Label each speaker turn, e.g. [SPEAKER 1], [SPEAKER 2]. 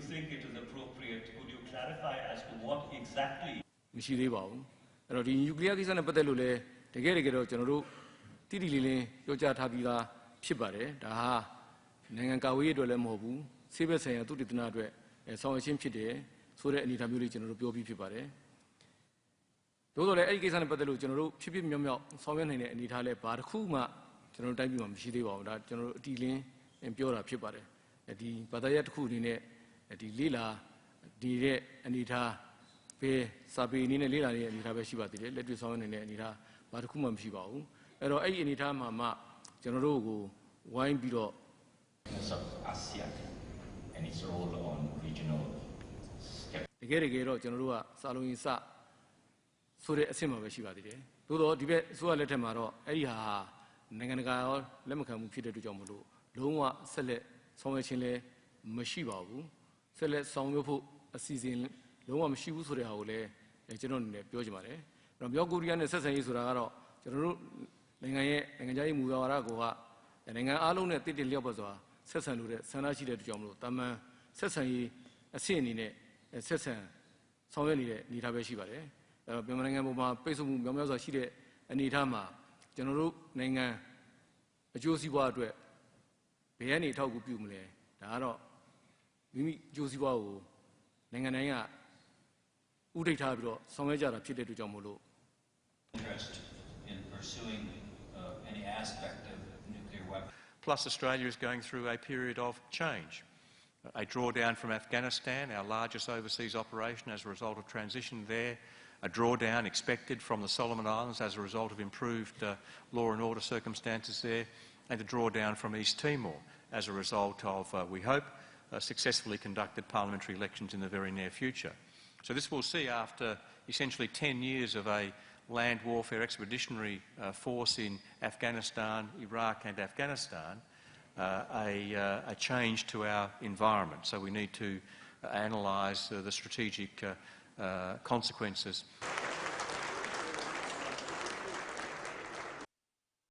[SPEAKER 1] think it is appropriate? Could you clarify as to what exactly
[SPEAKER 2] မရှိသေးပါဘူးအဲ့တော့ဒီနျူကလ িয়ার ကိစ္စနဲ့ပတ်သက်လို့လည်းတကယ်တကယ်တော့ကျွန်တော်တို့တိတိလေးလေးပြောကြားထားပြီးသားဖြစ်ပါတယ်ဒါဟာနိုင်ငံကာဝေးရေးအတွက်လည်းမဟုတ်ဘူးဆေးဘက်ဆိုင်ရာသုတေသနအတွက်အဲဆောင်ရွက်ခြင်းဖြစ်တယ်ဆိုတဲ့အနေအထားမျိုးလေးကျွန်တော်တို့ပြောပြီးဖြစ်ပါတယ်သို့တော်လည်းအဲ့ဒီကိစ္စနဲ့ပတ်သက်လို့ကျွန်တော်တို့ဖြစ်ဖြစ်မြောက်မြောက်ဆောင်ရွက်နိုင်တဲ့အနေအထားလည်းဘာတစ်ခုမှကျွန်တော်တို့တိုင်းပြည်မှာမရှိသေးပါဘူးဒါကျွန်တော်တို့အတီလင်းပြောတာဖြစ်ပါတယ်ဒီဘာသာရပ်တစ်ခုအနေနဲ့ ဒီလေးလာဒီတဲ့အနေအထားပဲစာပေအနေနဲ့လေးလာနေတဲ့အနေအထားပဲရှိပါသေးတယ်လက်တွေ့ဆောင်ရွက်နိုင်တဲ့အနေအထားဘာတစ်ခုမှမရှိပါဘူးအဲ့တော့အဲ့ဒီအနေအထားမှာမှကျွန်တော်တို့ကိုဝိုင်းပြီးတော့
[SPEAKER 3] of ASEAN and its role on regional stability.
[SPEAKER 2] တကယ်တကယ်တော့ကျွန်တော်တို့ကစာလုံးရင်စဆိုတဲ့အဆင့်မှာပဲရှိပါသေးတယ်သို့တော့ဒီဘက်အစိုးရလက်ထက်မှာတော့အဲ့ဒီဟာဟာနိုင်ငံတကာရောလက်မခံမှုဖြစ်တဲ့အတွက်ကြောင့်မလို့လုံးဝဆက်လက်ဆောင်ရွက်ခြင်းလည်းမရှိပါဘူး ဆက်လက်ဆောင်ရွက်ဖို့အစီအစဉ်လုံးဝမရှိဘူးဆိုတဲ့ဟာကိုလည်းကျွန်တော်အနေနဲ့ပြောချင်ပါတယ်အဲ့တော့မြောက်ကိုရီးယားနဲ့ဆက်ဆံရေးဆိုတာကတော့ကျွန်တော်တို့နိုင်ငံရဲ့နိုင်ငံခြားရေးမူဝါဒကိုကနိုင်ငံအားလုံးနဲ့တည်တည်လျောက်ပတ်စွာဆက်ဆံလို့တဲ့ဆန္ဒရှိတဲ့အတွက်ကြောင့်မလို့တာမန်ဆက်ဆံရေးအဆင့်အနေနဲ့ဆက်ဆံဆောင်ရွက်နေတဲ့အနေအထားပဲရှိပါတယ်အဲ့တော့မြန်မာနိုင်ငံပေါ်မှာပိတ်ဆို့မှုမြောက်များစွာရှိတဲ့အနေအထားမှာကျွန်တော်တို့နိုင်ငံအကျိုးစီးပွားအတွက်ဘယ်ကနေထောက်ကူပြုမလဲဒါကတော့ မိမိအကျိုးစီးပွားကိုနိုင်ငံတိုင်းကဥဒိတ်ထားပြီးတော့ဆောင်ရွက်ကြတာဖြစ်တဲ့အတွက်ကြောင့်မို့လို့
[SPEAKER 3] Interest in pursuing uh, any aspect of nuclear weapons.
[SPEAKER 4] Plus, Australia is going through a period of change. A drawdown from Afghanistan, our largest overseas operation as a result of transition there, a drawdown expected from the Solomon Islands as a result of improved uh, law and order circumstances there, and a drawdown from East Timor as a result of, uh, we hope, uh, successfully conducted parliamentary elections in the very near future. So this will see after essentially 10 years of a land warfare expeditionary uh, force in Afghanistan, Iraq and Afghanistan, uh, a, uh, a change to our environment. So we need to analyse the strategic uh, uh, consequences.